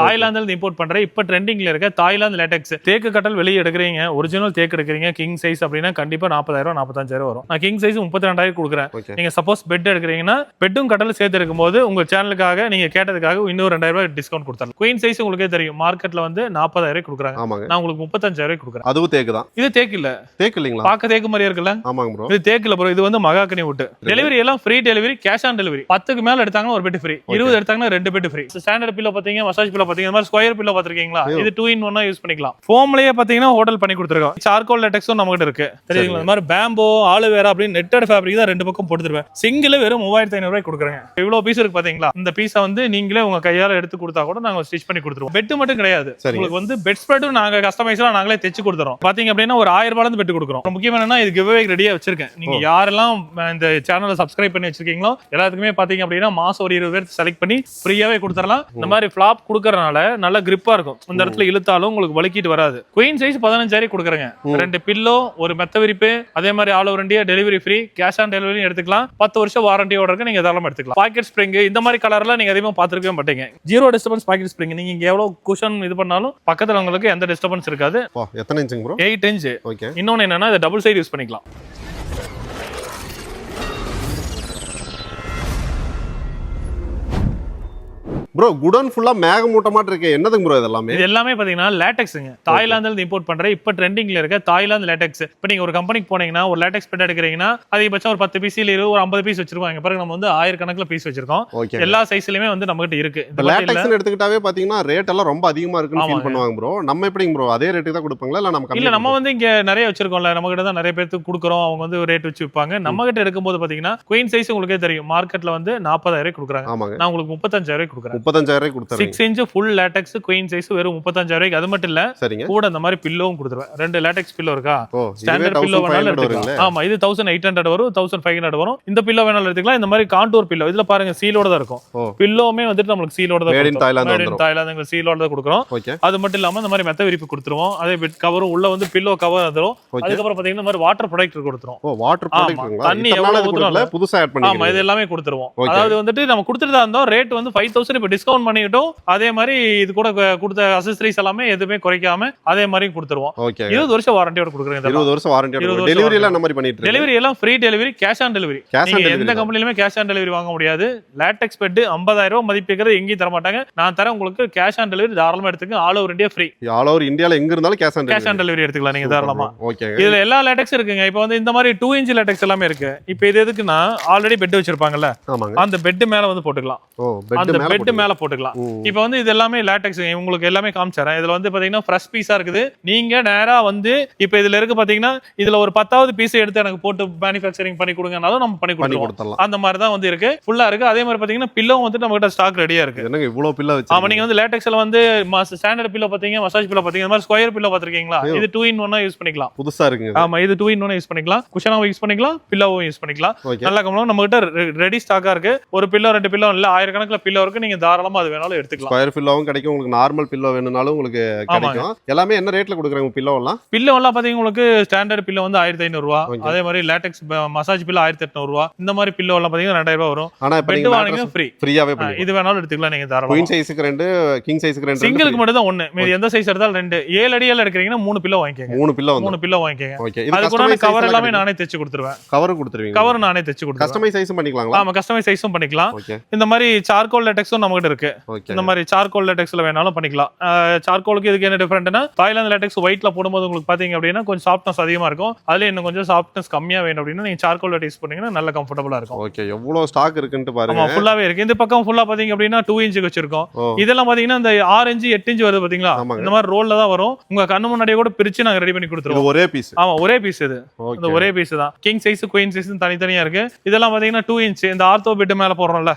தாய்லாந்துல இருந்து இம்போர்ட் பண்ற இப்ப ட்ரெண்டிங்ல இருக்க தாய்லாந்து லேட்டெக்ஸ் தேக்கு கட்டல் வெளியே எடுக்கிறீங்க. ஒரிஜினல் தேக்கு எடுக்கிறீங்க. கிங் சைஸ் அப்படின்னா கண்டிப்பா நாற்பதாயிரம் நாற்பத்தஞ்சாயிரம் வரும். நான் கிங் சைஸ் முப்பத்தி ரெண்டாயிரம் கொடுக்குறேன் நீங்க சப்போஸ் பெட் எடுக்கிறீங்கன்னா பெட்டும் கட்டலும் சேர்த்து இருக்கும்போது உங்க சேனலுக்காக நீங்க கேட்டதுக்காக இன்னும் ரெண்டாயிரம் ரூபாய் டிஸ்கவுண்ட் கொடுத்தரலாம் குயின் சைஸ் உங்களுக்கே தெரியும். மார்க்கெட்ல வந்து நாற்பதாயிரம் கொடுக்குறாங்க நான் உங்களுக்கு முப்பத்தஞ்சாயிரம் ரூபாய் கொடுக்குறேன். அதுவும் தேக்கு தான். இது தேக்கு இல்ல. தேக்கு இல்லைங்களா? பார்க்க தேக்கு மாதிரியே இருக்குல்ல? ஆமாங்க ப்ரோ இது தேக்குல ப்ரோ இது வந்து மகாக்கனி விட்டு டெலிவரி எல்லாம் free delivery cash on delivery பத்துக்கு மேல எடுத்தாங்கன்னா ஒரு பெட் ஃப்ரீ இருபது எடுத்தாங்கன்னா ரெண்டு பெட் ஃப்ரீ ஸ்டாண்டர்ட் பில்லோ பாத்தீங்க மசாஜ் பில்லோ பாத்தீங்க இந்த மாதிரி ஸ்கொயர் பில்லோ பாத்திருக்கீங்களா இது டூ இன் ஒன்னா யூஸ் பண்ணிக்கலாம். ஃபோம்லயே பாத்தீங்கன்னா ஹோட்டல் பண்ணி கொடுத்துருக்கோம். சார்கோல் லெட்டெக்ஸும் நம்ம கிட்ட இருக்கு. தெரியுங்களா இந்த மாதிரி பேம்போ ஆலுவேரா அப்படின்னு நெட்டட் ஃபேப்ரிக் தான் ரெண்டு பக்கம் போட்டு தருவேன் சிங்கிள் வெறும் மூவாயிரத்தி ஐநூறு ரூபாய் கொடுக்குறேங்க. இவ்வளவு பீஸ் இருக்கு பாத்தீங்களா? இந்த பீஸை வந்து நீங்களே உங்க கையால எடுத்து கொடுத்தா கூட நாங்க ஸ்டிச் பண்ணி கொடுத்துருவோம். பெட் மட்டும் கிடையாது. உங்களுக்கு வந்து பெட் ஸ்ப்ரெட்டும் நாங்க கஸ்டமைஸ்லாம் நாங்களே தைச்சு கொடுத்துறோம். பாத்தீங்க அப்படின்னா ஒரு ஆயிரம் ரூபாயில இருந்து பெட் கொடுக்குறோம். முக்கியம் என்னன்னா இது கிவ்வே ரெடியா வச்சிருக்கேன். நீங்க யாரெல்லாம் இந்த சேனலை சப்ஸ்கிரைப் பண்ணி வச்சிருக்கீங்களோ எல்லாத்துக்குமே பாத்தீங்க அப்படின்னா மாசம் ஒரு இருபது பேர் செலக்ட் பண்ணி ஃப்ரீயாவே கொடுத்துடலாம் இந்த மாதிரி ஃபிளாப் கொடுக்கறனால நல்ல கிரிப்பா இருக்கும். இந்த இடத்துல இழுத்தாலும் உங்களுக்கு வலிக்கிட்டு வராது. குயின் சைஸ் பதினஞ்சாயிரம் கொடுக்குறேங்க. ரெண்டு பில்லோ ஒரு மெத்த விரிப்பு அதே மாதிரி all over India delivery free cash on delivery எடுத்துக்கலாம். பத்து வருஷம் வாரண்டியோட இருக்கு நீங்க தாராளமா எடுத்துக்கலாம். பாக்கெட் ஸ்ப்ரிங் இந்த மாதிரி கலர்லாம் நீங்க அதிகமா பார்த்திருக்கவே மாட்டீங்க. ஜீரோ டிஸ்டர்பன்ஸ் பாக்கெட் ஸ்ப்ரிங் நீங்க இங்க எவ்வளவு குஷன் இது பண்ணாலும் பக்கத்துல உங்களுக்கு எந்த டிஸ்டர்பன்ஸ் இருக்காது. எத்தனை இன்ச்சுங்க எயிட் இன்ச் ஓகே இன்னொன்னு என்னன்னா இதை டபுள் சைடு யூஸ் பண்ணிக்கலாம். ப்ரோ குடோன் ஃபுல்லா மேகமூட்டமாட்டு இருக்கு. என்னதுங்க ப்ரோ இதெல்லாமே? இது எல்லாமே பாத்தீங்கன்னா லேட்டெக்ஸுங்க தாய்லாந்துல இருந்து இம்போர்ட் பண்ற இப்ப ட்ரெண்டிங்ல இருக்க தாய்லாந்து லேட்டெக்ஸ் இப்ப நீங்க ஒரு கம்பெனிக்கு போனீங்கன்னா ஒரு லேட்டெக்ஸ் பெட் எடுக்கிறீங்கன்னா அதிகபட்சம் ஒரு பத்து பீஸ் இல்ல ஒரு ஐம்பது பீஸ் வச்சிருக்கோம் இங்க பாருங்க நம்ம வந்து ஆயிரக்கணக்கில் பீஸ் வச்சிருக்கோம். எல்லா சைஸ்லயுமே வந்து நம்ம கிட்ட இருக்கு. லேட்டெக்ஸ்னு எடுத்துக்கிட்டாவே பாத்தீங்கன்னா ரேட் எல்லாம் ரொம்ப அதிகமா இருக்குன்னு ஃபீல் ஆமாங்க. பண்ணுவாங்க ப்ரோ நம்ம எப்படிங்க ப்ரோ அதே ரேட்டுக்கு தான் கொடுப்பாங்களா? இல்ல நம்ம இல்ல நம்ம வந்து இங்க நிறைய வச்சிருக்கோம்ல. நம்ம கிட்ட தான் நிறைய பேருக்கு கொடுக்குறோம். அவங்க வந்து ரேட் வச்சு விற்பாங்க நம்ம கிட்ட எடுக்கும்போது பாத்தீங்கன்னா குயின் சைஸ் உங்களுக்கே தெரியும். மார்க்கெட்ல வந்து நாற்பதாயிரம் கொடுக்குறாங்க. நான் உங்களுக்கு முப்பத்தஞ்சாயிரம் கொடுக்குறேன். முப்பத்தஞ்சாயிரம் ரூபாய் six inch full latex queen size வெறும் முப்பத்தஞ்சாயிரம் அது மட்டும் இல்ல சரிங்க. கூட இந்த மாதிரி பில்லோவும் கொடுத்துருவேன். ரெண்டு லேட்டெக்ஸ் பில்லோ இருக்கா? ஸ்டாண்டர்ட் பில்லோ வேணாலும் எடுத்துக்கலாம். ஆமா இது தௌசண்ட் எயிட் ஹண்ட்ரட் வரும் தௌசண்ட் ஃபைவ் ஹண்ட்ரட் வரும். இந்த பில்லோ வேணாலும் எடுத்துக்கலாம். இந்த மாதிரி காண்டூர் பில்லோ இதுல பாருங்க சீலோட தான் இருக்கும். ஓ. பில்லோவுமே வந்துட்டு நம்மளுக்கு சீலோட தான் வந்துரும். தாய்லாந்து சீலோட தான் கொடுக்குறோம். அது மட்டும் இல்லாம இந்த மாதிரி மெத்த விரிப்பு கொடுத்துருவோம். அதே பெட் கவரும் உள்ள வந்து பில்லோ கவர் வந்துரும். ஓகே அதுக்கப்புறம் பாத்தீங்கன்னா இந்த மாதிரி வாட்டர் ப்ரொடக்ட் கொடுத்துரும். வாட்டர் தண்ணி எவ்வளவு புதுசா ஆட் ஆமா இது எல்லாமே கொடுத்துருவோம். அதாவது வந்துட்டு நம்ம கொடுத்துட்டு இருந்தோம். ரேட் வந்து ஃபைவ் தௌசண்ட் இப்போ டிஸ்கவுண்ட் பண்ணிக்கிட்டோம் அதே மாதிரி இது கூட கொடுத்த அசஸ்திரிஸ் எல்லாமே எதுவுமே குறைக்காம அதே மாதிரி கொடுத்துருவோம். இருபது வருஷம் வாரண்டியோட கொடுக்குறேன் இருபது வருஷம் வாரண்டி இருபது வருஷம் டெலிவரி எல்லாம் மாதிரி பண்ணிட்டு டெலிவரி எல்லாம் free delivery cash on delivery எந்த கம்பெனிலுமே கேஷ் ஆன் டெலிவரி வாங்க முடியாது. லேட்டெக்ஸ் பெட் ஐம்பதாயிரம் ரூபாய் மதிப்பிக்கிறது எங்கேயும் தர மாட்டாங்க. நான் தரேன் உங்களுக்கு கேஷ் ஆன் டெலிவரி தாராளமா எடுத்துங்க all over India free all over இந்தியால எங்க இருந்தாலும் cash on cash on delivery எடுத்துக்கலாம் நீங்க தாராளமா. ஓகே இதுல எல்லா லேட்டெக்ஸ் இருக்குங்க. இப்போ வந்து இந்த மாதிரி டூ இன்ச் லேட்டெக்ஸ் எல்லாமே இருக்கு. இப்போ இது எதுக்குன்னா ஆல்ரெடி பெட் வச்சிருப்பாங்கல்ல. அந்த பெட் மேல வந்து போட்டுக்கலாம். அந்த பெட் மேல பெட் மேல போட்டுக்கலாம் இப்போ வந்து இது எல்லாமே லேட்டெக்ஸ் உங்களுக்கு எல்லாமே காமிச்சறேன். இதுல வந்து பாத்தீங்கன்னா ஃப்ரெஷ் பீஸா இருக்குது. நீங்க நேரா வந்து இப்போ இதுல இருக்கு பாத்தீங்கன்னா இதுல ஒரு பத்தாவது பீஸ் எடுத்து எனக்கு போட்டு மேனுஃபேக்சரிங் பண்ணி கொடுங்கனாலும் நம்ம பண்ணி கொடுத்துருவோம். அந்த மாதிரி தான் வந்து இருக்கு. ஃபுல்லா இருக்கு. அதே மாதிரி பாத்தீங்கன்னா பில்லோவும் வந்து நம்ம கிட்ட ஸ்டாக் ரெடியா இருக்கு. என்னங்க இவ்வளவு பில்ல வச்சு ஆமா நீங்க வந்து லேட்டெக்ஸ்ல வந்து ஸ்டாண்டர்ட் பில்லோ பாத்தீங்க மசாஜ் பில்லோ பாத்தீங்க இந்த மாதிரி ஸ்கொயர் பில்லோ பாத்திருக்கீங்களா. இது டூ இன் ஒன்னா யூஸ் பண்ணிக்கலாம். புதுசா இருக்குங்க. ஆமா இது டூ இன் ஒன் யூஸ் பண்ணிக்கலாம். குஷனாவும் யூஸ் பண்ணிக்கலாம் பில்லோவும் யூஸ் பண்ணிக்கலாம். நல்ல கம்பளம். நம்ம கிட்ட ரெடி ஸ்டாக்கா இருக்கு. ஒரு பில்லோ ரெண்டு பில்லோ இல்ல ஆயிரக்கணக்கில் பில்லோ இருக்கு. நீங்க தாராளமா அது வேணாலும் எடுத்துக்கலாம். ஸ்கொயர் பில்லோவும் கிடைக்கும். உங்களுக்கு நார்மல் பில்லோ வேணும்னாலும் உங்களுக்கு கிடைக்கும். எல்லாமே என்ன ரேட்ல கொடுக்குறாங்க பில்லோ எல்லாம்? பில்லோ எல்லாம் பாத்தீங்கன்னா உங்களுக்கு ஸ்டாண்டர்ட் பில்லோ வந்து ஆயிரத்தி ஐநூறு ரூபா. Okay. அதே மாதிரி லேட்டெக்ஸ் மசாஜ் பில்லோ ஆயிரத்தி எட்நூறு ரூபா. இந்த மாதிரி பில்லோ எல்லாம் பாத்தீங்கன்னா ரெண்டாயிரம் ரூபா வரும். ஆனா இப்ப பெட் வாங்கினீங்க ஃப்ரீ ஃப்ரீயாவே பண்ணி இது வேணாலும் எடுத்துக்கலாம் நீங்க தாராளமா. குயின் சைஸ்க்கு ரெண்டு கிங் சைஸ்க்கு ரெண்டு சிங்கிளுக்கு மட்டும் தான் ஒண்ணு. மீதி எந்த சைஸ் எடுத்தாலும் ரெண்டு. ஏழு அடியால எடுக்கிறீங்கன்னா மூணு பில்லோ வாங்கிக்கோங்க. மூணு பில்லோ வந்து. மூணு பில்லோ வாங்கிக்கோங்க. ஓகே அது இது கூட கஸ்டமைஸ் கவர் எல்லாமே நானே தைச்சு கொடுத்துருவேன். கவர் கொடுத்துருவீங்க கவர் நானே தைச்சு கொடுத்துருவேன். கஸ்டமைஸ் சைஸும் பண்ணிக்கலாங்களா? ஆமா கஸ்டமைஸ் சைஸும் பண்ணிக்கலாம். இந்த மாதிரி சார்கோல் லேட்டெக்ஸும் நம்ம கிட்ட இருக்கு. இந்த மாதிரி சார்கோல் லேட்டெக்ஸ்ல வேணாலும் பண்ணிக்கலாம். சார்கோலுக்கு இதுக்கு என்ன டிஃபரெண்ட்னா தாய்லாந்து லேட்டெக்ஸ் ஒயிட்ல போடும்போது உங்களுக்கு பாத்தீங்க அப்படின்னா கொஞ்சம் சாஃப்ட்னஸ் அதிகமா இருக்கும். அதுல இன்னும் கொஞ்சம் சாஃப்ட்னஸ் கம்மியா வேணும் அப்படின்னா நீங்க சார்கோல் லேட் யூஸ் பண்ணீங்கன்னா நல்ல கம்ஃபர்டபுளா இருக்கும். ஓகே எவ்வளவு ஸ்டாக் இருக்குன்ட்டு ஆமா பாருங்க ஃபுல்லாவே இருக்கு. இந்த பக்கம் ஃபுல்லா பாத்தீங்க அப்படின்னா டூ இன்ச்சுக்கு வச்சிருக்கோம். இதெல்லாம் பாத்தீங்கன்னா இந்த ஆறு இன்ச்சு எட்டு இன்ச்சு வருது பாத்தீங்களா. இந்த மாதிரி ரோல்ல தான் வரும். உங்க கண்ணு முன்னாடியே கூட பிரிச்சு நாங்க ரெடி பண்ணி கொடுத்துருவோம். ஒரே பீஸ் ஆமா ஒரே பீஸ் இது. இந்த ஒரே பீஸ் தான். கிங் சைஸ் குயின் சைஸ் தனித்தனியா இருக்கு. இதெல்லாம் பாத்தீங்கன்னா டூ இன்ச் இந்த ஆர்த்தோ பெட் மேல போடுறோம்ல.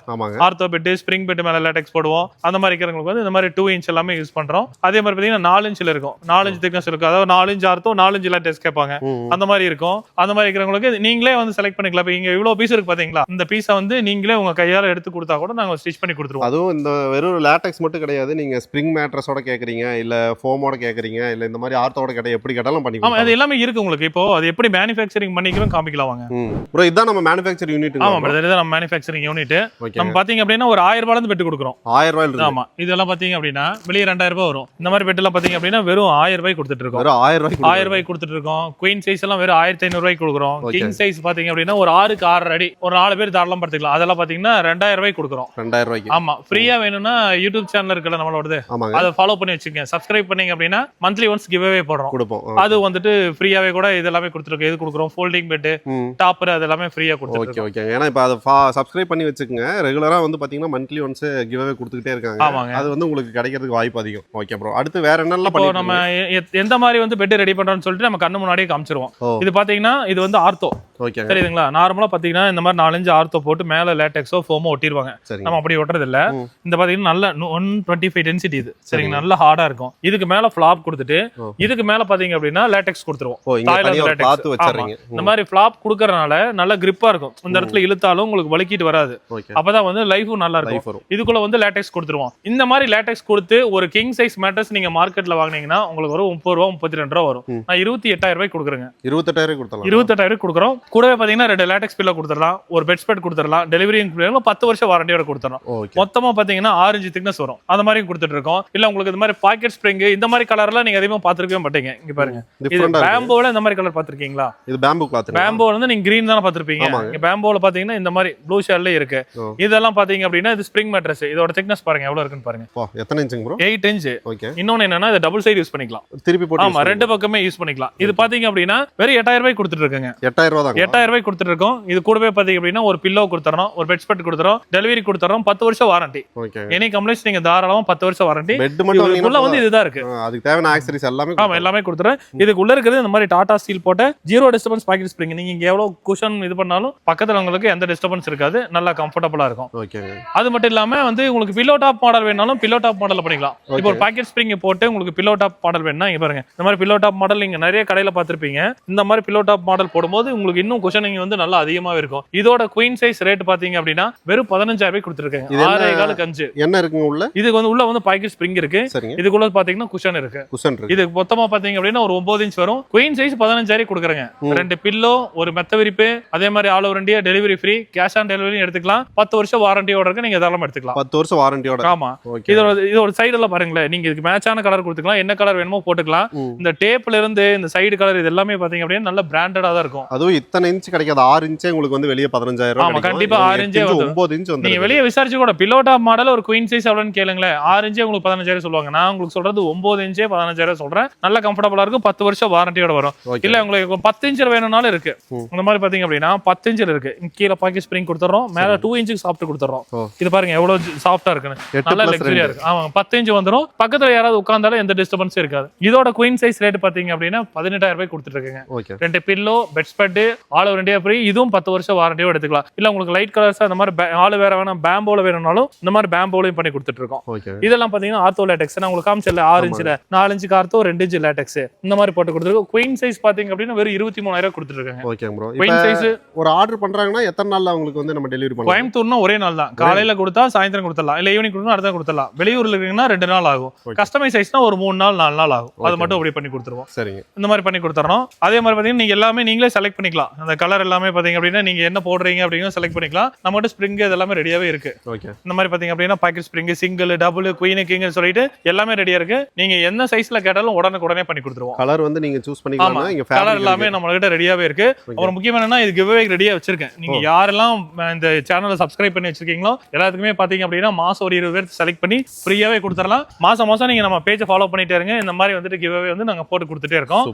ஆர்த்தோ பெட் ஸ்ப்ரிங் பெட் மேல லேட்டெக்ஸ் போடுவோம். அந்த மாதிரி இருக்கிறவங்களுக்கு வந்து இந்த மாதிரி டூ இன்ச் எல்லாமே யூஸ் பண்றோம். அதே மாதிரி பாத்தீங்கன்னா நாலு இன்ச்ல இருக்கும். நாலு இன்ச் திக்னஸ் இருக்கும். அதாவது நாலு இன்ச் ஆர்த்தோ நாலு இன்ச் லேட்டெக்ஸ் கேட்பாங்க. அந்த மாதிரி இருக்கும். அந்த மாதிரி இருக்கிறவங்களுக்கு நீங்களே வந்து செலக்ட் பண்ணிக்கலாம். இப்போ இங்க இவ்வளவு பீஸ் இருக்கு பாத்தீங்களா? இந்த பீஸை வந்து நீங்களே உங்க கையால எடுத்து கொடுத்தா கூட நாங்க ஸ்டிச் பண்ணி கொடுத்துருவோம். அதுவும் இந்த வெறும் லேட்டெக்ஸ் மட்டும் கிடையாது. நீங்க ஸ்ப்ரிங் மேட்ரஸோட கேக்குறீங்க இல்ல ஃபோமோட கேக்குறீங்க இல்ல இந்த மாதிரி ஆர்த்தோட கேட்ட எப்படி கேட்டாலும் பண்ணி ஆமா அது எல்லாமே இருக்கு உங்களுக்கு. இப்போ அது எப்படி மேனுஃபேக்சரிங் பண்ணிக்கிறோம் காமிக்கலாம் வாங்க. ப்ரோ இதான் நம்ம மேனுஃபேக்சர் யூனிட் ஆமா பிரதர் இதான் நம்ம மேனுஃபேக்சரிங் யூனிட் நம்ம பாத்தீங்க அப்படின்னா ஒரு ஆயிரம் ரூபாயில இருந்து பெட்டு கொடுக்குறோம். கொடுக்குறோம். ஆயிரம் இருக்கு ஆமா இதெல்லாம் பாத்தீங்க அப்படின்னா வெளியே ரெண்டாயிரம் ரூபாய் வரும். இந்த மாதிரி பெட் எல்லாம் பாத்தீங்க அப்படின்னா வெறும் ஆயிரம் ரூபாய் கொடுத்துட்டு இருக்கோம். வெறும் ஆயிரம் ரூபாய்க்கு ஆயிரம் ரூபாய் கொடுத்துட்டு இருக்கோம். குயின் சைஸ் எல்லாம் வெறும் ஆயிரத்தி ஐநூறு ரூபாய்க்கு கொடுக்குறோம். கிங் சைஸ் பாத்தீங்க அப்படின்னா ஒரு ஆறுக்கு ஆறு அடி. ஒரு நாலு பேர் தாராளம் படுத்துக்கலாம் அதெல்லாம் பாத்தீங்கன்னா ரெண்டாயிரம் ரூபாய்க்கு கொடுக்குறோம். ரெண்டாயிரம் ரூபாய்க்கு. ஆமா ஃப்ரீயா வேணும்னா யூடியூப் சேனல் இருக்குல்ல நம்மளோடது? அதை ஃபாலோ பண்ணி வச்சுக்கோங்க. சப்ஸ்கிரைப் பண்ணீங்க அப்படின்னா மந்த்லி ஒன்ஸ் கிவ் அவே போடுறோம். கொடுப்போம். அது வந்துட்டு ஃப்ரீயாவே கூட இது எல்லாமே கொடுத்துருக்கோம். இது கொடுக்குறோம்? ஃபோல்டிங் பெட் டாப்பர் அது எல்லாமே ஃப்ரீயா கொடுத்துருக்கோம் ஓகே ஓகே. ஏன்னா இப்போ அதை சப்ஸ்கிரைப் பண்ணி வச்சுக்கோங்க. ரெகுலரா வந்து பாத்தீங்கன்னா மந்த்லி ஒன்ஸ் கிவ் அவே கொடுத்துக்கிட்டே இருக்காங்க. ஆமாங்க. அது வந்து உங்களுக்கு கிடைக்கிறதுக்கு வாய்ப்பு அதிகம். ஓகே ப்ரோ அடுத்து வேற என்னெல்லாம் இப்போ நம்ம எந்த மாதிரி வந்து பெட் ரெடி பண்றோம்னு சொல்லிட்டு நம்ம கண்ணு முன்னாடியே காமிச்சிருவோம். இது பாத்தீங்கன்னா இது வந்து ஆர்த்தோ. ஓகேங்க தெரியுதுங்களா? நார்மலா பாத்தீங்கன்னா இந்த மாதிரி நாலஞ்சு ஆர்த்தோ போட்டு மேல லேட்டெக்ஸோ ஃபோமோ ஒட்டிடுவாங்க நம்ம அப்படி ஒட்டுறது இல்ல. இந்த பாத்தீங்கன்னா நல்ல ஒன் டுவெண்ட்டி ஃபைவ் டென்சிட்டி இது. சரிங்க நல்ல ஹார்டா இருக்கும். இதுக்கு மேல ஃபிளாப் கொடுத்துட்டு. இதுக்கு மேல பாத்தீங்க அப்படின்னா லேட்டெக்ஸ் கொடுத்துருவோம். இந்த மாதிரி ஃபிளாப் கொடுக்கறனால நல்ல கிரிப்பா இருக்கும். இந்த இடத்துல இழுத்தாலும் உங்களுக்கு வலிக்கிட்டு வராது. ஓகே அப்பதான் வந்து லைஃபும் நல்லா இருக்கும். இதுக்குள்ள வந்து லேட்டெக்ஸ் கொடுத்துருவோம். இந்த மாதிரி லேட்டெக்ஸ் கொடுத்து ஒரு கிங் சைஸ் மேட்டர்ஸ் நீங்க மார்க்கெட்ல வாங்குனீங்கன்னா உங்களுக்கு ஒரு முப்பது ரூபா முப்பத்தி ரெண்டு ரூபா வரும். நான் இருபத்தி எட்டாயிரம் ரூபாய் கொடுக்குறேங்க. இருபத்தெட்டாயிரம் கொடுத்தலாம் இருபத்தெட்டாயிரம் கொடுக்குறோம். கூடவே பாத்தீங்கன்னா ரெண்டு லேட்டெக்ஸ் பில்ல கொடுத்துடலாம். ஒரு பெட் ஸ்பெட் கொடுத்துடலாம். டெலிவரி பத்து வருஷம் வாரண்டியோட கொடுத்துறோம் மொத்தமா பாத்தீங்கன்னா ஆரஞ்சு திக்னஸ் வரும். அந்த மாதிரி கொடுத்துட்டு இருக்கோம். இல்ல உங்களுக்கு இந்த மாதிரி பாக்கெட் ஸ்ப்ரிங் இந்த மாதிரி கலர்லாம் நீங்க அதிகமா பாத்துருக்கவே மாட்டீங்க. இங்க பாருங்க. இது பேம்போல இந்த மாதிரி கலர் பாத்திருக்கீங்களா இது பேம்பு கிளாத் பேம்போல வந்து நீங்க கிரீன் தானே பாத்திருப்பீங்க பேம்போல பாத்தீங்கன்னா இந்த மாதிரி ப்ளூ ஷேட்ல இருக்கு. இதெல்லாம் பாத்தீங்க அப்படின்னா இது ஸ்ப்ரிங் மேட்ரஸ் இதோட திக்னஸ் பாருங்க எவ்வளவு இருக்குன்னு பாருங்க. எத்தனை இன்ச்சுங்க ப்ரோ எயிட் இன்ச் ஓகே இன்னொன்னு என்னன்னா இதை டபுள் சைடு யூஸ் பண்ணிக்கலாம். திருப்பி போட்டு ஆமா ரெண்டு பக்கமே யூஸ் பண்ணிக்கலாம். இது பாத்தீங்க அப்படின்னா வெறும் எட்டாயிரம் ரூபாய் கொடுத்துட்டு இருக்கேங்க. எட்டாயிரம் ரூபா தாங்க எட்டாயிரம் ரூபாய் கொடுத்துட்டு இருக்கோம். இது கூடவே பாத்தீங்க அப்படின்னா ஒரு பில்லோ கொடுத்துறோம் ஒரு பெட் ஸ்பெட் கொடுத்துறோம் டெலிவரி கொடுத்துறோம் பத்து வருஷம் வாரண்டி ஓகே எனி கம்ப்ளைண்ட்ஸ் நீங்க தாராளமா பத்து வருஷம் வாரண்டி பெட் மட்டும் இதுக்குள்ள வாங்கினா வந்து இதுதான் இருக்கு. அதுக்கு தேவையான ஆக்சரிஸ் எல்லாமே ஆமா எல்லாமே கொடுத்துறேன். இதுக்கு உள்ள இருக்கிறது இந்த மாதிரி டாடா ஸ்டீல் போட்ட ஜீரோ டிஸ்டர்பன்ஸ் பாக்கெட் ஸ்ப்ரிங் நீங்க இங்க எவ்வளவு குஷன் இது பண்ணாலும் பக்கத்துல உங்களுக்கு எந்த டிஸ்டர்பன்ஸ் இருக்காது. நல்லா கம்ஃபர்டபுளா இருக்கும். ஓகேங்க அது மட்டும் இல்லாம வந்து உங்களுக்கு பில்லோ டாப் மாடல் வேணாலும் பில்லோ டாப் மாடல் பண்ணிக்கலாம். இப்போ ஒரு பாக்கெட் ஸ்ப்ரிங் போட்டு உங்களுக்கு பில்லோ டாப் மாடல் வேணும்னா இங்க பாருங்க. இந்த மாதிரி பில்லோ டாப் மாடல் நீங்க நிறைய கடையில பார்த்திருப்பீங்க. இந்த மாதிரி பில்லோ டாப் மாடல் போடும்போது உங்களுக்கு இன்னும் குஷனிங் வந்து நல்லா அதிகமாவே இருக்கும். இதோட குயின் சைஸ் ரேட் பாத்தீங்க அப்படின்னா வெறும் பதினஞ்சாயிரம் ரூபாய் கொடுத்துருக்காங்க. ஆறே காலுக்கு அஞ்சு. என்ன இருக்குங்க உள்ள? இதுக்கு வந்து உள்ள வந்து பாக்கெட் ஸ்ப்ரிங் இருக்கு. இதுக்குள்ள பாத்தீங்கன்னா குஷன் இருக்கு. குஷன் இருக்கு. இது மொத்தமா பாத்தீங்க அப்படின்னா ஒரு ஒன்பது இன்ச் வரும். குயின் சைஸ் பதினஞ்சாயிரம் கொடுக்குறேங்க. ரெண்டு பில்லோ ஒரு மெத்த விரிப்பு அதே மாதிரி all over India delivery free cash on delivery எடுத்துக்கலாம். பத்து வருஷம் வாரண்டியோட இருக்கு. நீங்க தாராளமா எடுத்துக்கலாம். பத்து வருஷம் வாரண்டியோட ஆமா. இதோட இதோட சைடு எல்லாம் பாருங்களேன். நீங்க இதுக்கு மேட்சான கலர் கொடுத்துக்கலாம். என்ன கலர் வேணுமோ போட்டுக்கலாம். இந்த டேப்ல இருந்து இந்த சைடு கலர் இது எல்லாமே பாத்தீங்க அப்படின்னா நல்ல பிராண்டடா தான் இருக்கும். அதுவும் இத்தனை இன்ச் கிடைக்காது. ஆறு இன்ச்சே உங்களுக்கு வந்து வெளியே பதினஞ்சாயிரம் ஆமா, கண்டிப்பா ஆறு இன்ச்சே. ஒன்பது இன்ச் நீங்க வந்து வெளியே விசாரிச்சு கூட பிலோட்டா மாடல் ஒரு குயின் சைஸ் எவ்வளவுன்னு கேளுங்களேன். ஆறு இன்ச்சே உங்களுக்கு பதினஞ்சாயிரம் சொல்லுவாங்க. நான் உங்களுக்கு சொல்றது ஒன்பது இன்ச்சே பதினஞ்சாயிரம் சொல்றேன். நல்ல கம்ஃபர்டபுளா இருக்கும். பத்து வருஷம் வாரண்டியோட வரும். இல்ல உங்களுக்கு பத்து இன்ச் வேணும்னாலும் இருக்கு. இந்த மாதிரி பாத்தீங்க அப்படின்னா பத்து இன்ச்சில் இருக்கு. கீழே பாக்கெட் ஸ்ப்ரிங் கொடுத்துறோம். மேல டூ இன்ச்சுக்கு சாப்பிட்டு கொடுத்துறோம். இது பாருங்க எவ்வளவு சாஃப்டா இருக்குன்னு. நல்ல லக்ஸரியா இருக்கு. ஆமா பத்து இன்ச் வந்துரும். பக்கத்துல யாராவது உட்கார்ந்தாலும் எந்த டிஸ்டர்பன்ஸும் இருக்காது. இதோட குயின் சைஸ் ரேட் பாத்தீங்க அப்படின்னா பதினெட்டாயிரம் ரூபாய் கொடுத்துட்டு இருக்குங்க ரெண்டு pillow bed spread all over free இதுவும் பத்து வருஷம் வாரண்டியோ எடுத்துக்கலாம். இல்ல உங்களுக்கு லைட் கலர்ஸ் அந்த மாதிரி ஆள் வேற வேணாம் பேம்போல வேணும்னாலும் இந்த மாதிரி பேம்போலையும் பண்ணி கொடுத்துட்டு இருக்கோம் இதெல்லாம் பாத்தீங்கன்னா ஆர்த்தோ லேட்டெக்ஸ் நான் உங்களுக்கு காமிச்சல ஆறு இன்ச்சுல நாலு இன்ச்சுக்கு ஆர்த்தோ ரெண்டு இன்ச்சு லேட்டெக்ஸ் இந்த மாதிரி போட்டு கொடுத்துருக்கோம். குயின் சைஸ் பாத்தீங்க அப்படின்னா வெறும் இருபத்தி மூணாயிரம் கொடுத்துட்டு இருக்காங்க ஓகே ப்ரோ குயின் சைஸ் ஒரு ஆர்டர் பண்றாங்கன்னா எத்தனை நாள்ல அவங்களுக்கு வந்து நம்ம டெலிவரி பண்ணலாம்? கோயம்புத்தூர்னா ஒரே நாள் தான் காலையில கொடுத்தா சாயந்தரம் கொடுத்துடலாம். இல்ல ஈவினிங் கொடுத்தா அடுத்த கொடுத்துடலாம். வெளியூர்ல இருக்கீங்கன்னா ரெண்டு நாள் ஆகும். கஸ்டமைஸ் சைஸ்னா ஒரு மூணு நாள் நாலு நாள் ஆகும். அது. மட்டும் அப்படி பண்ணி கொடுத்துருவோம். சரிங்க. இந்த மாதிரி பண்ணி கொடுத்துறோம் அதே மாதிரி பாத்தீங்கன்னா நீங்க எல்லாமே நீங்களே செலக்ட் பண்ணிக்கலாம். அந்த கலர் எல்லாமே பாத்தீங்க அப்படின்னா நீங்க என்ன போடுறீங்க அப்படிங்கிறத செலக்ட் பண்ணிக்கலாம். நம்மகிட்ட ஸ்ப்ரிங் இது எல்லாமே ரெடியாவே இருக்கு. ஓகே இந்த மாதிரி பாத்தீங்க அப்படின்னா pocket spring single double queen king சொல்லிட்டு எல்லாமே ரெடியா இருக்கு. நீங்க என்ன சைஸ்ல கேட்டாலும் உடனுக்கு உடனே பண்ணி கொடுத்துருவோம். கலர் வந்து நீங்க சூஸ் பண்ணிக்கலாம் கலர் எல்லாமே நம்ம கிட்ட ரெடியாவே இருக்கு. அப்புறம் முக்கியமா என்னன்னா இது கிவ்வே ரெடியா வச்சிருக்கேன். நீங்க யாரெல்லாம் இந்த சேனலை சப்ஸ்கிரைப் பண்ணி வச்சிருக்கீங்களோ எல்லாத்துக்குமே பாத்தீங்க அப்படின்னா மாசம் ஒரு இருபது பேர் செலக்ட் பண்ணி ஃப்ரீயாவே கொடுத்துடலாம். மாசம் மாசம் நீங்க நம்ம பேஜை ஃபாலோ பண்ணிட்டே இருங்க. இந்த மாதிரி வந்துட்டு கிவ்வே வந்து நாங்க போட்டு கொடுத்துட்டே இருக்கோம்.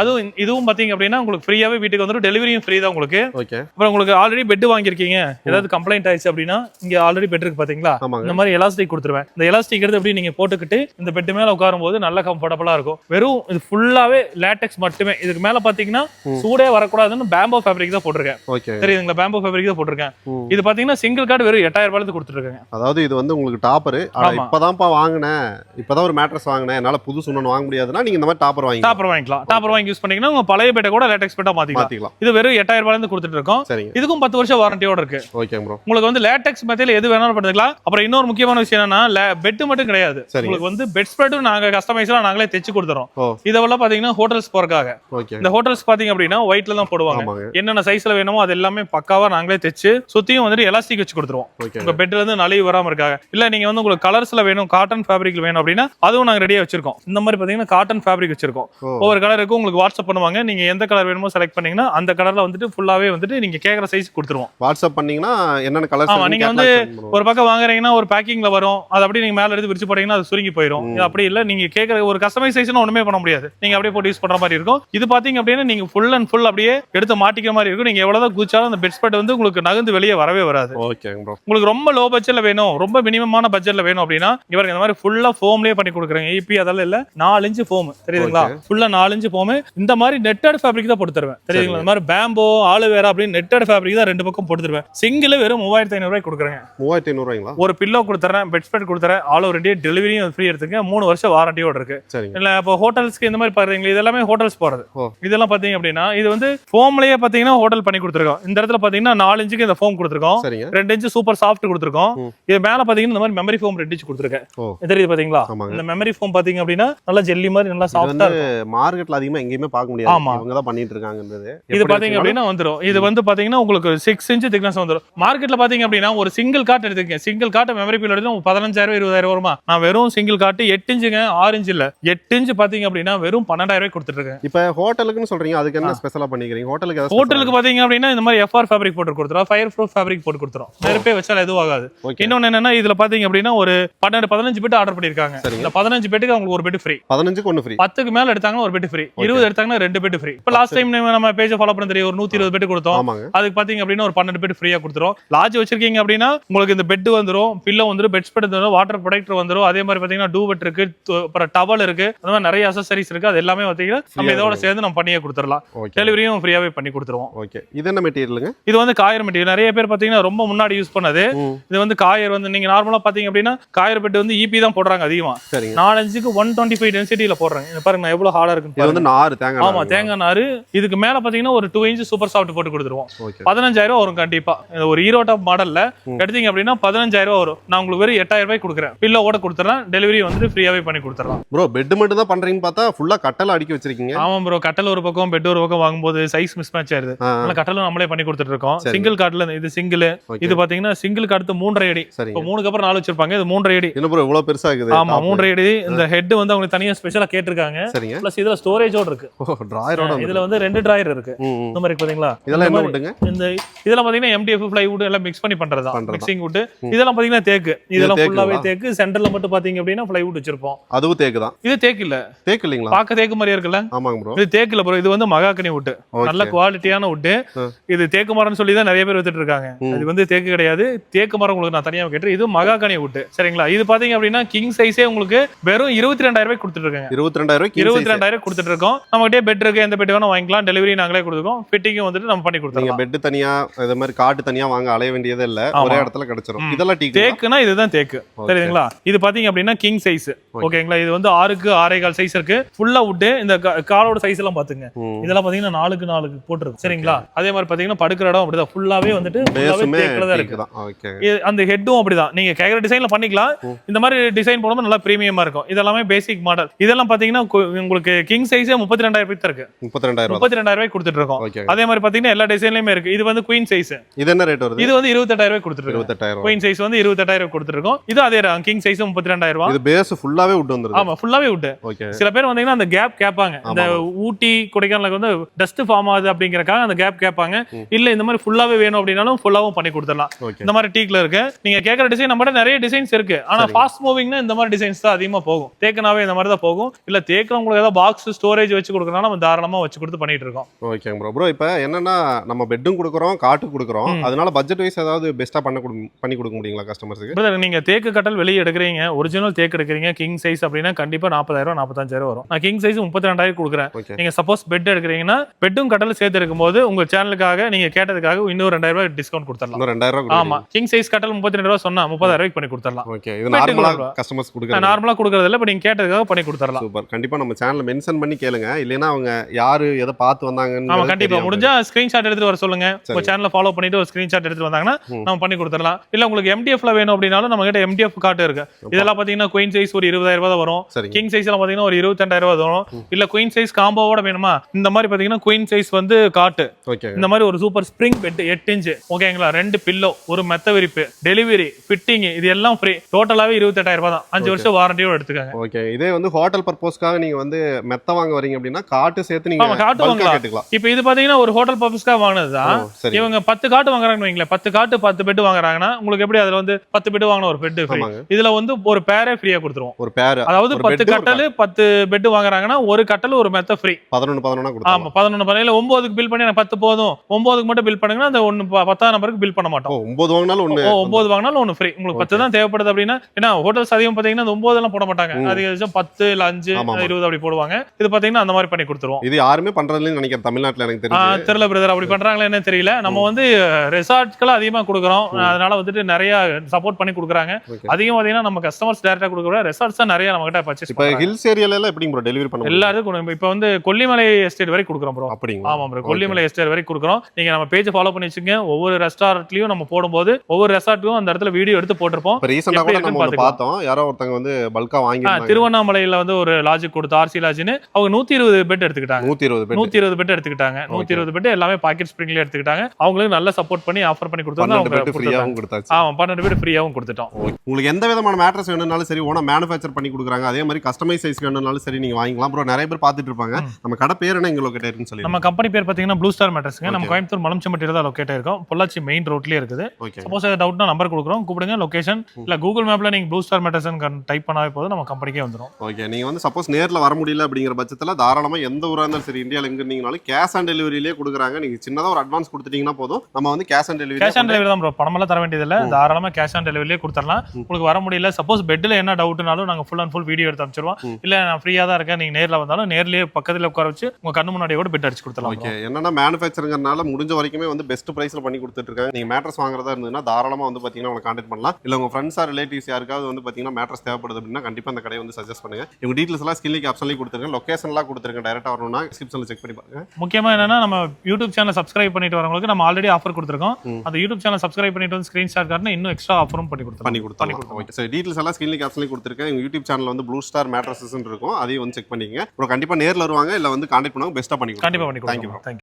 அதுவும் இதுவும் பாத்தீங்க அப்படின்னா உங்களுக்கு ஃப்ரீயாவே வீட்டுக்கு வந்துடும் டெலிவரியும் ஃப்ரீ தான் உங்களுக்கு. ஓகே அப்புறம் உங்களுக்கு ஆல்ரெடி பெட் வாங்கியிருக்கீங்க. ஏதாவது கம்ப்ளைண்ட் ஆயிடுச்சு அப்படின்னா இங்க ஆல்ரெடி பெட் இருக்கு பாத்தீங்களா? இந்த மாதிரி எலாஸ்டிக் கொடுத்துருவேன். இந்த எலாஸ்டிக் எடுத்து அப்படி நீங்க போட்டுக்கிட்டு இந்த பெட் மேல உட்காரும் போது நல்ல கம்ஃபர்டபுளா இருக்கும். வெறும் இது ஃபுல்லாவே லேட்டெக்ஸ் மட்டுமே. இதுக்கு மேல பாத்தீங்கன்னா சூடே வரக்கூடாதுன்னு பேம்போ ஃபேப்ரிக் தான் போட்டிருக்கேன். தெரியுதுங்களா? பேம்போ ஃபேப்ரிக் தான் போட்டிருக்கேன். இது பாத்தீங்கன்னா சிங்கிள் கார்டு வெறும் எட்டாயிரம் ரூபாய்க்கு கொடுத்துருக்காங்க அதாவது இது வந்து உங்களுக்கு டாப்பர். ஆனா ஆமா. இப்பதான்ப்பா வாங்கினேன். இப்பதான் ஒரு மேட்ரஸ் வாங்கினேன். என்னால புதுசு ஒன்று வாங்க முடியாதுன்னா நீங்க இந்த மாதிரி டாப்பர் வாங்கி டாப்பர் வாங்கிக்கலாம். டாப்பர் வாங்கி யூஸ் பண்ணீங்கன்னா உங்க பழைய பெட்டை கூட லேட்டெக்ஸ் பெட்டா மாத்திக்கலாம். இது வெறும் எட்டாயிரம் ரூபாயில இருந்து கொடுத்துட்டு இருக்கோம். இதுக்கும் பத்து வருஷம் வாரண்டியோட இருக்கு. ஓகே ப்ரோ உங்களுக்கு வந்து லேட்டெக்ஸ் மெத்தையில எது வேணாலும் பண்ணுக்கலாம் அப்புறம் இன்னொரு முக்கியமான விஷயம் என்னன்னா பெட் மட்டும் கிடையாது. உங்களுக்கு வந்து பெட் ஸ்ப்ரெட்டும் நாங்க கஸ்டமைஸ்லாம் நாங்களே தைச்சு கொடுத்துறோம். இதெல்லாம் பாத்தீங்கன்னா ஹோட்டல்ஸ் போறதுக்காக. ஓகே இந்த ஹோட்டல்ஸ் பாத்தீங்க அப்படின்னா ஒயிட்ல தான் போடுவாங்க. என்னென்ன சைஸ்ல வேணுமோ அது எல்லாமே பக்காவா நாங்களே தைச்சு சுத்தியும் வந்துட்டு எலாஸ்டிக் வச்சு கொடுத்துருவோம். உங்க பெட்ல இருந்து நலிவு வராம இருக்காங்க. இல்ல நீங்க வந்து உங்களுக்கு கலர்ஸ்ல வேணும் காட்டன் ஃபேப்ரிக்ல வேணும் அப்படின்னா அதுவும் நாங்க ரெடியா வச்சிருக்கோம். இந்த மாதிரி பாத்தீங்கன்னா காட்டன் ஃபேப்ரிக் வச்சிருக்கோம். ஒவ்வொரு கலருக்கும் உங்களுக்கு வாட்ஸ்அப் பண்ணுவாங்க. நீங்க எந்த கலர் வேணுமோ செலக்ட் பண்ணீங்கன்னா அந்த கலர்ல வந்துட்டு ஃபுல்லாவே வந்துட்டு நீங்க கேக்குற சைஸ் கொடுத்துருவோம். வாட்ஸ்அப் பண்ணீங்கன்னா என்னென்ன கலர்ஸ் ஆமா, நீங்க வந்து ஒரு பக்கம் வாங்குறீங்கன்னா ஒரு பேக்கிங்ல வரும். அது அப்படியே நீங்க மேல எடுத்து விரிச்சு போட்டீங்கன்னா அது சுருங்கி போயிடும் அப்படி இல்ல நீங்க கேக்குற ஒரு கஸ்டமைசேஷன் ஒண்ணுமே பண்ண முடியாது. நீங்க அப்படியே போட்டு யூஸ் பண்ற மாதிரி இருக்கும். இது பாத்தீங்க அப்படின்னா நீங்க ஃபுல் அண்ட் ஃபுல் அப்படியே எடுத்து மாட்டிக்கிற மாதிரி இருக்கும். நீங்க எவ்வளவுதான் குச்சாலும் அந்த பெட் ஸ்பெட் வந்து உங்களுக்கு நகர்ந்து வெளியே வரவே வராது. ஓகே உங்களுக்கு ரொம்ப லோ பட்ஜெட்ல வேணும் ரொம்ப மினிமமான பட்ஜெட்ல வேணும் அப்படின்னா இவருக்கு இந்த மாதிரி ஃபுல்லா ஃபோம்லயே பண்ணி கொடுக்குறாங்க. ஏபி அதெல்லாம் இல்ல நாலு இன்ச்சு ஃபோம் தெரியுதுங்களா? ஃபுல்லா நாலு இன்ச்சு ஃபோம் இந்த மாதிரி நெட்டட் ஃபேப்ரிக் தான் போட்டு தருவேன் தெரியுதுங்களா இந்த மாதிரி பேம்போ ஆலுவேரா அப்படின்னு நெட்டட் ஃபேப்ரிக் தான் ரெண்டு பக்கம் போட்டு தருவேன் சிங்கிள் வெறும் மூவாயிரத்தி ஐநூறு ரூபாய் கொடுக்குறேன் மூவாயிரத்தி ஐநூறுவாங்களா ஒரு பில்லோ கொடுத்துறேன் பெட் ஸ்பெட் கொடுத்துறேன் ஆல் ஓவர் இந்தியா டெலிவரியும் ஃப்ரீ எடுத்துங்க மூணு வருஷம் வாரண்டியோட இருக்கு. இல்ல இப்போ ஹோட்டல்ஸ்க்கு இந்த மாதிரி பாருங்களா இது எல்லாமே ஹோட்டல்ஸ் போறது. இதெல்லாம் பாத்தீங்க அப்படின்னா இது வந்து ஃபோம்லயே பாத்தீங்கன்னா ஹோட்டல் பண்ணி கொடுத்துருக்கோம். இந்த இடத்துல பாத்தீங்கன்னா நாலு இன்ச்சுக்கு இந்த ஃபோம் கொடுத்துருக்கோம். ரெண்டு இன்ச்சு சூப்பர் சாஃப்ட் கொடுத்துருக்கோம். இது மேல பாத்தீங்கன்னா இந்த மாதிரி மெமரி ஃபோம் இன்ச்சு கொடுத்துருக்கேன். தெரியுது பாத்தீங்களா? இந்த மெமரி ஃபோம் பாத்தீங்க அப்படின்னா நல்லா ஜெல்லி மாதிரி நல்லா சாஃப்டா மார்க்கெட்ல அதிகமா எங்கேயுமே பார்க்க முடியாது. ஆமா. இவங்க தான் பண்ணிட்டு இருக்காங்கன்றது. இது பாத்தீங்க அப்படின்னா வந்துரும். இது வந்து பாத்தீங்கன்னா உங்களுக்கு சிக்ஸ் இன்ச் திக்னஸ் வந்துரும். மார்க்கெட்ல பாத்தீங்க அப்படின்னா ஒரு சிங்கிள் காட் எடுத்துக்கங்க சிங்கிள் காட் மெமரி பில் எடுத்து பதினஞ்சாயிரம் இருபதாயிரம் வருமா? நான் வெறும் சிங்கிள் காட்டு எட்டு இன்ச்சுங்க ஆறு இன்ச் இல்ல. எட்டு இன்ச் பாத்தீங்க அப்படின்னா வெறும் பன்னெண்டாயிரம் ரூபாய் கொடுத்துட்டு இருக்கேன் இப்ப ஹோட்டலுக்குன்னு சொல்றீங்க. அதுக்கு என்ன ஸ்பெஷலா பண்ணிக்கிறீங்க? ஹோட்டலுக்கு ஹோட்டலுக்கு பாத்தீங்க அப்படின்னா இந்த மாதிரி எஃப்ஆர் ஃபேப்ரிக் போட்டு கொடுத்துரும் ஃபயர் ப்ரூஃப் ஃபேப்ரிக் போட்டு கொடுத்துரும் நெருப்பே வச்சாலும் எதுவும் ஆகாது. ஓகே என்னன்னா இதுல பாத்தீங்க அப்படின்னா ஒரு பன்னெண்டு பதினஞ்சு பெட் ஆர்டர் பண்ணிருக்காங்க. இந்த பதினஞ்சு பெட்டுக்கு அவங்களுக்கு ஒரு பெட் ஃப்ரீ பதினஞ்சுக்கு ஒன்று ஃப்ரீ பத்துக்கு மேல எடுத்தாங்கன்னா ஒரு பெட் ஃப்ரீ இருபது எடுத்தாங்கன்னா ரெண்டு பெட் ஃப்ரீ இப்போ லாஸ்ட் டைம் நம்ம பேஜ் ஃபாலோ பண்ண தெரியும் ஒரு நூத்தி இருபது பெட் கொடுத்தோம். அதுக்கு பாத்தீங்க அப்படின்னா ஒரு பன்னெண்டு பெட் ஃப்ரீயா கொடுத்துரும். லாட்ஜ் வச்சிருக்கீங்க அப்படின்னா உங்களுக்கு இந்த பெட் வந்துரும் பில்லோ வந்துரும் பெட் ஸ்பெட் வந்துரும் வாட்டர் ப்ரொடக்டர் வந்துரும். அதே மாதிரி பாத்தீங்கன்னா டூபெட் இருக்கு அப்புறம் டவல் இருக்கு. அந்த மாதிரி நிறைய அசசரிஸ் இருக்கு. அது எல்லாமே பாத்தீங்கன்னா நம்ம இதோட சேர்ந்து நம்ம பண்ணியே கொடுத்துடலாம். டெலிவரியும் ஃப்ரீயாவே பண்ணி கொடுத்துருவோம். ஓகே இது என்ன மெட்டீரியலுங்க இது வந்து காயர் மெட்டீரியல் நிறைய பேர் பாத்தீங்கன்னா ரொம்ப முன்னாடி யூஸ் பண்ணது. இது வந்து காயர் வந்து நீங்க நார்மலா பாத்தீங்க அப்படின்னா காயர் பெட் வந்து இபி தான் போடுறாங்க அதிகமா. சரிங்க. நாலஞ்சுக்கு ஒன் டுவெண்ட்டி ஃபைவ் டென்சிட்டியில போடுறாங்க. பாருங்க நான் எவ்வளவு ஹார்டா இது இருக்குன்னு வந்து. நாறு தேங்காய் ஆமா தேங்காய் நாறு. இதுக்கு மேல பாத்தீங்கன்னா ஒரு டூ இன்ச் சூப்பர் சாஃப்ட் போட்டு கொடுத்துருவோம். பதினஞ்சாயிரம் வரும் கண்டிப்பா. இது ஒரு ஹீரோ டாப் மாடல்ல. எடுத்தீங்க அப்படின்னா பதினஞ்சாயிரம் ரூபா வரும். நான் உங்களுக்கு வெறும் எட்டாயிரம் ரூபாய் கொடுக்குறேன். பில்லோ ஓட கொடுத்துறேன் டெலிவரி வந்து ஃப்ரீயாவே பண்ணி கொடுத்துறலாம் ப்ரோ பெட் மட்டும் தான் பண்றீங்கன்னு பார்த்தா ஃபுல்லா கட்டல அடுக்கி வச்சிருக்கீங்க. ஆமா ப்ரோ கட்டல் ஒரு பக்கம் பெட் ஒரு பக்கம் வாங்கும்போது சைஸ் மிஸ் மேட்ச் ஆயிருது அதனால கட்டலும் நம்மளே பண்ணி கொடுத்துட்டு இருக்கோம். சிங்கிள் கார்ட்ல இது சிங்கிள். இது பாத்தீங்கன்னா சிங்கிள் அடுத்து மூன்றரை அடி. இப்போ மூணுக்கு அப்புறம் நாலு வச்சிருப்பாங்க. இது மூன்றரை அடி. ப்ரோ இவ்வளவு பெருசா இருக்குது? ஆமா மூன்றரை அடி. இந்த ஹெட் வந்து அவங்களுக்கு தனியா ஸ்பெஷலா கேட்டிருக்காங்க. சரிங்க. பிளஸ் இதுல ஸ்டோரேஜோட இருக்கு. டிராயரோட இதுல வந்து ரெண்டு டிராயர் இருக்கு. இந்த மாதிரி பாத்தீங்களா? இதெல்லாம் என்ன விட்டுங்க இந்த இதெல்லாம் பாத்தீங்கன்னா எம்டிஎஃப் பிளைவுட் எல்லாம் மிக்ஸ் பண்ணி பண்றதா. Mixing wood. இதெல்லாம் பாத்தீங்கன்னா தேக்கு. இதெல்லாம்? ஃபுல்லாவே தேக்கு. சென்டர்ல மட்டும் பாத்தீங்க அப்படின்னா பிளைவுட் வச்சிருப்போம். அதுவும் தேக்கு தான் இது தேக்கு இல்ல. தேக்கு இல்லைங்களா? பாக்க தேக்கு மாதிரியா இருக்குல்ல? ஆமாங்க ப்ரோ இது தேக்குல ப்ரோ இது வந்து மகாக்கனி வுட் நல்ல குவாலிட்டியான வுட். இது தேக்கு மரம்னு சொல்லி தான் நிறைய பேர் வித்துட்டு இருக்காங்க. இது வந்து தேக்கு கிடையாது. தேக்கு மரம் உங்களுக்கு நான் தனியா கேட்டு இது மகாக்கனி வுட் சரிங்களா? இது பாத்தீங்க அப்படின்னா கிங் சைஸே உங்களுக்கு வெறும் இருபத்தி ரெண்டாயிரம் ரூபாய் கொடுத்துட்டு இருக்காங்க இருபத்தி ரெண்டாயிரம் இருபத்தி ரெண்டாயிரம் கொடுத்துட்டு இருக்கோம் நம்ம கிட்டே பெட் இருக்கு எந்த பெட் வேணா வாங்கிக்கலாம். டெலிவரி நாங்களே கொடுத்துருக்கோம். ஃபிட்டிங்கும் வந்துட்டு நம்ம பண்ணி கொடுத்துருக்கோம் பெட் தனியா இது மாதிரி காட்டு தனியா வாங்க அலைய வேண்டியதே இல்ல. ஒரே இடத்துல கிடைச்சிரும். இதெல்லாம் தேக்குனா இதுதான் தேக்கு. தெரியுதுங்களா இது பாத்தீங்க அப்படின்னா கிங் சைஸ் ஓகேங்களா? இது வந்து ஆறுக்கு ஆறே கால் சைஸ் இருக்கு. ஃபுல்லா வுட்டு இந்த காலோட சைஸ் எல்லாம் பாத்துங்க. இதெல்லாம் பாத்தீங்கன்னா நாலுக்கு நாலுக்கு போட்டுருக்கு சரிங்களா? அதே மாதிரி பாத்தீங்கன்னா படுக்கிற இடம் அப்படிதான். ஃபுல்லாவே வந்துட்டு அந்த ஹெட்டும் அப்படிதான். நீங்க கேக்குற டிசைன்ல பண்ணிக்கலாம். இந்த மாதிரி டிசைன் போடும்போது நல்லா பிரீமியமா இருக்கும். இதெல்லாமே பேசிக் மாடல் இதெல்லாம் பாத்தீங்கன்னா உங்களுக்கு கிங் சைஸே முப்பத்தி ரெண்டாயிரம் ரூபாய் இருக்கு. முப்பத்தி ரெண்டாயிரம் முப்பத்தி ரெண்டாயிரம் ரூபாய் கொடுத்துட்டு இருக்கோம். அதே மாதிரி பாத்தீங்கன்னா எல்லா டிசைன்லயுமே இருக்கு. இது வந்து குயின் சைஸ் இது என்ன ரேட் வருது? இது வந்து இருபத்தெட்டாயிரம் ரூபாய் ரூபாய் குயின் சைஸ் வந்து இருபத்தெட்டாயிரம் கொடுத்துருக்கோம் இது அதே கிங் சைஸ் முப்பத்தி ரெண்டாயிரம் ரூபாய். இது பேஸ் ஃபுல்லாவே விட்டு வந்துருது. ஆமா ஃபுல்லாவே விட்டு சில பேர் வந்தீங்கன்னா அந்த கேப் கேட்பாங்க. இந்த. ஊட்டி கொடைக்கானலுக்கு வந்து டஸ்ட் ஃபார்ம் ஆகுது அப்படிங்கறக்காக அந்த கேப் கேட்பாங்க. இல்ல இந்த மாதிரி ஃபுல்லாவே வேணும் அப்படின்னாலும் ஃபுல்லாவும் பண்ணி கொடுத்துடலாம். இந்த மாதிரி டீக்ல இருக்கு. நீங்க கேக்குற டிசைன் நம்மகிட்ட நிறைய டிசைன்ஸ் இருக்கு. ஆனா. ஃபாஸ்ட் மூவிங்னா இந்த மாதிரி டிசைன்ஸ் தான் அதிகமா போகும். தேக்கனாவே இந்த மாதிரி தான் போகும். இல்ல தேக்க உங்களுக்கு ஏதாவது பாக்ஸ் ஸ்டோரேஜ் வச்சு கொடுக்கறனால நம்ம தாராளமா வச்சு கொடுத்து பண்ணிட்டு இருக்கோம். ஓகேங்க ப்ரோ ப்ரோ இப்போ என்னன்னா நம்ம பெட்டும் கொடுக்குறோம் காட்டு கொடுக்குறோம். அதனால பட்ஜெட் வைஸ் ஏதாவது பெஸ்ட்டாக பண்ண பண்ணி கொடுக்க முடியுங்களா கஸ்டமர்ஸுக்கு பிரதர் நீங்க தேக்கு கட்டல் வெளியே எடுக்கிறீங்க ஒரிஜினல் தேக்கு எடுக்கிறீங்க கிங் சைஸ் அப்படின்னா கண்டிப்பா நாற்பதாயிரம் நாற்பத்தஞ்சாயிரம் வரும். நான் கிங் சைஸ் முப்பத்தி ரெண்டாயிரம் கொடுக்குறேன். ஓகே நீங்க சப்போஸ் பெட் எடுக்கிறீங்கன்னா பெட்டும் கட்டலும் சேர்த்து இருக்கும்போது உங்க சேனலுக்காக நீங்க கேட்டதுக்காக இன்னும் ரெண்டாயிரம் ரூபாய் டிஸ்கவுண்ட் கொடுத்துடலாம். ரெண்டாயிரம் ஆமா. கிங் சைஸ் கட்டல் முப்பத்தி ரெண்டு ரூபா சொன்னா முப்பதாயிரம் ரூபாய்க்கு பண்ணி கொடுத்துடலாம். ஓகே இது கொடுக்குறோம். கஸ்டமர்ஸ் கொடுக்குறது. நார்மலா கொடுக்கறது இல்ல இப்ப நீங்க கேட்டதுக்காக பண்ணி கொடுத்துடலாம். சூப்பர் கண்டிப்பா நம்ம சேனல்ல மென்ஷன் பண்ணி கேளுங்க. இல்லைன்னா அவங்க யாரு எதை பார்த்து வந்தாங்கன்னு ஆமா கண்டிப்பா. முடிஞ்சா ஸ்கிரீன்ஷாட் எடுத்துட்டு வர சொல்லுங்க. உங்க. சேனலை ஃபாலோ பண்ணிட்டு ஒரு ஸ்கிரீன்ஷாட் எடுத்துட்டு வந்தாங்கன்னா. நம்ம பண்ணி கொடுத்துடலாம். இல்ல உங்களுக்கு எம்டிஎஃப்ல வேணும் அப்படின்னாலும் நம்ம கிட்ட எம்டிஎஃப் காட்டு இருக்கு. இதெல்லாம் பாத்தீங்கன்னா குயின் சைஸ் ஒரு இருபதாயிரம் ரூபாய் வரும். கிங் சைஸ் எல்லாம் பாத்தீங்கன்னா ஒரு இருபத்தெண்டாயிரம் ரூபாய் வரும். இல்ல குயின் சைஸ் காம்போவோட வேணுமா? இந்த மாதிரி பாத்தீங்கன்னா குயின் சைஸ் வந்து காட்டு. இந்த மாதிரி ஒரு சூப்பர் ஸ்ப்ரிங் பெட் எட்டு இன்ச்சு ஓகேங்களா ரெண்டு பில்லோ ஒரு மெத்த விரிப்பு டெலிவரி ஃபிட்டிங் இது எல்லாம் ஃப்ரீ டோட்டலாவே இருபத்தெட்டாயிரம் ரூபாய் தான். அஞ்சு வருஷம் வாரண்டியோட எடுத்துக்காங்க. ஓகே இதே வந்து ஹோட்டல் பர்பஸ்க்காக நீங்க வந்து மெத்த வாங்க வரீங்க அப்படின்னா காட்டு சேர்த்து நீங்க காட்டு வாங்கலாம். இப்போ இது பாத்தீங்கன்னா ஒரு ஹோட்டல் பர்பஸ்க்காக வாங்கினது தான் ஓ, சரி. இவங்க பத்து காட்டு வாங்குறாங்கன்னு வைங்களேன். பத்து காட்டு பத்து பெட் வாங்குறாங்கன்னா உங்களுக்கு எப்படி அதுல வந்து பத்து பெட் வாங்கின ஒரு பெட் ஃப்ரீ இதுல வந்து ஒரு பேரே ஃப்ரீயா கொடுத்துருவோம். ஒரு பேர் அதாவது பத்து கட்டல் பத்து பெட் வாங்குறாங்கன்னா ஒரு கட்டல் ஒரு மெத்த ஃப்ரீ பதினொன்று பதினொன்னா கொடுத்தாங்க ஆமா பதினொன்று பண்ணல ஒன்பதுக்கு பில் பண்ணி எனக்கு பத்து போதும். ஒன்பதுக்கு மட்டும் பில் பண்ணுங்கன்னா அந்த ஒன்னு ப- பத்தாம் நம்பருக்கு பில் பண்ண மாட்டோம். ஒன்பது வாங்கினாலும் ஓ ஒன்பது வாங்கினாலும் ஒன்னு ஃப்ரீ உங்களுக்கு பத்து தான் தேவைப்படுது அப்படின்னா ஏன்னா ஹோட்டல்ஸ் அதிகம் பாத்தீங்கன்னா அந்த ஒன்பது எல்லாம் போட மாட்டாங்க. அதிகபட்சம் பத்து இல்ல அஞ்சு. இருபது அப்படி போடுவாங்க. இது பாத்தீங்கன்னா அந்த மாதிரி பண்ணி கொடுத்துருவோம். இது யாருமே பண்றதுலன்னு நினைக்கிறேன். தமிழ்நாட்டுல எனக்கு தெரிஞ்சு. தெரியல பிரதர் அப்படி பண்றாங்களா என்ன தெரியல. நம்ம வந்து ரெசார்ட்ஸ்கள் அதிகமா கொடுக்குறோம். அதனால வந்துட்டு நிறைய சப்போர்ட் பண்ணி கொடுக்குறாங்க. அதிகம் பாத்தீங்கன்னா நம்ம கஸ்டமர்ஸ் டேரக்டா கொடுக்குற ரெசார்ட்ஸ் தான் நிறைய நம்ம கிட்ட பர்ச்சேஸ் இப்ப ஹில்ஸ் ஏரியால எல்லாம் எப்படி ப்ரோ டெலிவரி பண்ண முடியும்? எல்லாருக்கும். இப்ப வந்து கொல்லிமலை எஸ்டேட் வரைக்கும் கொடுக்குறோம் ப்ரோ அப்படிங்களா? ஆமா ப்ரோ கொல்லிமலை எஸ்டேட் வரைக்கும் கொடுக்குறோம். நீங்க நம்ம பேஜ் ஃபாலோ பண்ணி வச்சுங்க ஒவ்வொரு ரெஸ்டாரண்ட்லயும் நம்ம போடும்போது ஒவ்வொரு ரெசார்ட்டுக்கும் அந்த இடத்துல வீடியோ எடுத்து போட்டிருப்போம். ரீசெண்டா கூட நம்ம பார்த்தோம். யாரோ ஒருத்தங்க வந்து பல்கா வாங்கி திருவண்ணாமலையில வந்து ஒரு லாட்ஜுக்கு கொடுத்து ஆர்சி லாட்ஜ்னு அவங்க நூத்தி இருபது பெட் எடுத்துக்கிட்டாங்க. நூத்தி இருபது பேர் நூத்தி இருபது பெட் எடுத்துக்கிட்டாங்க. நூத்தி இருபது பெட் எல்லாமே பாக்கெட் ஸ்ப்ரிங்ல எடுத்துக்கிட்டாங்க. அவங்களுக்கு நல்ல சப்போர்ட் பண்ணி ஆஃபர் பண்ணி கொடுத்தாங்க அவங்க ஃப்ரீயாவும் கொடுத்தாச்சு. ஆமா பன்னெண்டு பேர் ஃப்ரீயாவும் கொடுத்துட்டோம். உங்களுக்கு எந்த விதமான மேட்ரஸ் வேணும்னாலும் சரி ஓனா மேனுஃபேக்சர் பண்ணி கொடுக்குறாங்க. அதே மாதிரி கஸ்டமைஸ் சைஸ் வேணும்னாலும் சரி நீங்க வாங்கிக்கலாம். ப்ரோ நிறைய பேர் பார்த்துட்டு இருப்பாங்க. நம்ம கடை பேர் என்ன இங்க லொக்கேட் சொல்லி நம்ம கம்பெனி பேர் பாத்தீங்கன்னா ப்ளூ ஸ்டார் மேட்டர்ஸ்ங்க நம்ம. கோயம்புத்தூர் மலம்சம்பட்டியில தான் லொக்கேட் இருக்கும் பொள்ளாச்சி மெயின் ரோட்லயே இருக்குது. சப்போஸ் டவுட்னா நம்பர் கொடுக்குறோம் கூப்பிடுங்க லொகேஷன் இல்ல கூகுள் மேப்ல நீங்க ப்ளூ ஸ்டார் மேட்டர்ஸ் டைப் பண்ணாவே போதும். நம்ம கம்பெனிக்கே வந்துரும். ஓகே நீங்க வந்து சப்போஸ் நேர்ல வர முடியல அப்படிங்கிற பட்சத்துல தாராளமா எந்த ஊரா இருந்தாலும் சரி இந்தியால எங்க இருந்தீங்கனாலும் கேஷ் ஆன் டெலிவரியிலே கொடுக்குறாங்க. நீங்க சின்னதா ஒரு அட்வான்ஸ் கொடுத்துட்டீங்கன்னா போதும். நம்ம வந்து cash on delivery cash on delivery தான் ப்ரோ பணமெல்லாம் தர வேண்டியது இல்ல தாராளமா கேஷ் ஆன் டெலிவரியே கொடுத்துடலாம். உங்களுக்கு வர முடியல. சப்போஸ் பெட்ல என்ன டவுட்னாலும் நாங்க ஃபுல் அண்ட் ஃபுல் வீடியோ எடுத்து அமைச்சிருவோம். இல்ல நான் ஃப்ரீயா தான் இருக்கேன். நீங்க நேர்ல வந்தாலும் நேர்லயே பக்கத்துல உட்கார வச்சு உங்க கண்ணு முன்னாடியே கூட பெட் அடிச்சு கொடுத்துடலாம் ஓகே என்னன்னா மேனுஃபேக்சருங்கிறனால முடிஞ்ச வரைக்குமே வந்து பெஸ்ட் பிரைஸ்ல பண்ணி கொடுத்துட்டு இருக்காங்க. நீங்க மேட்ரஸ் வாங்குறதா இருந்ததுன்னா தாராளமா வந்து பாத்தீங்கன்னா உங்களை கான்டாக்ட் பண்ணலாம். இல்ல உங்க ஃப்ரெண்ட்ஸா ரிலேட்டிவ்ஸ் யாருக்காவது வந்து பாத்தீங்கன்னா மேட்ரஸ் தேவைப்படுது அப்படின்னா கண்டிப்பா அந்த கடையை வந்து சஜஸ்ட் பண்ணுங்க. இவங்க டீட்டெயில்ஸ் எல்லாம் ஸ்கில்லிக்கு ஆப்ஷன்லேயே கொடுத்துருங்க. லொகேஷன் எல்லாம் கொடுத்துருங்க டேரக்டா வரணும்னா டிஸ்கிரிப்ஷன்ல செக் பண்ணி பாருங்க. முக்கியமா என்னன்னா நம்ம யூடியூப் சேனல் சப்ஸ்கிரைப் பண்ணிட்டு வரவங்களுக்கு நம்ம ஆல்ரெடி ஆஃபர் கொடுத்துருக்கோம். அந்த யூடியூப் சேனல் சப்ஸ்கிரைப் பண்ணிட்டு வந்து ஸ்கிரீன்ஷாட் காட்டினா இன்னும் எக்ஸ்ட்ரா ஆஃபரும் பண்ணி கொடுத்துருவோம் பண்ணி கொடுத்தாங்க ஓகே சார் டீட்டெயில்ஸ் எல்லாம் ஸ்கில்லிக்கு ஆப்ஷன்லேயே கொடுத்துருக்கேன். எங்க யூடியூப் சேனல் வந்து ப்ளூ ஸ்டார் மேட்ரஸஸ் இருக்கும். அதையும் வந்து செக் பண்ணிக்கங்க. அப்புறம் கண்டிப்பா நேர்ல வருவாங்க. இல்ல வந்து கான்டாக்ட் பண்ணுவாங்க. பெஸ்ட்டா பண்ணி கண்டிப்பா பண்ணி தேங்க்யூ தேங்க்யூ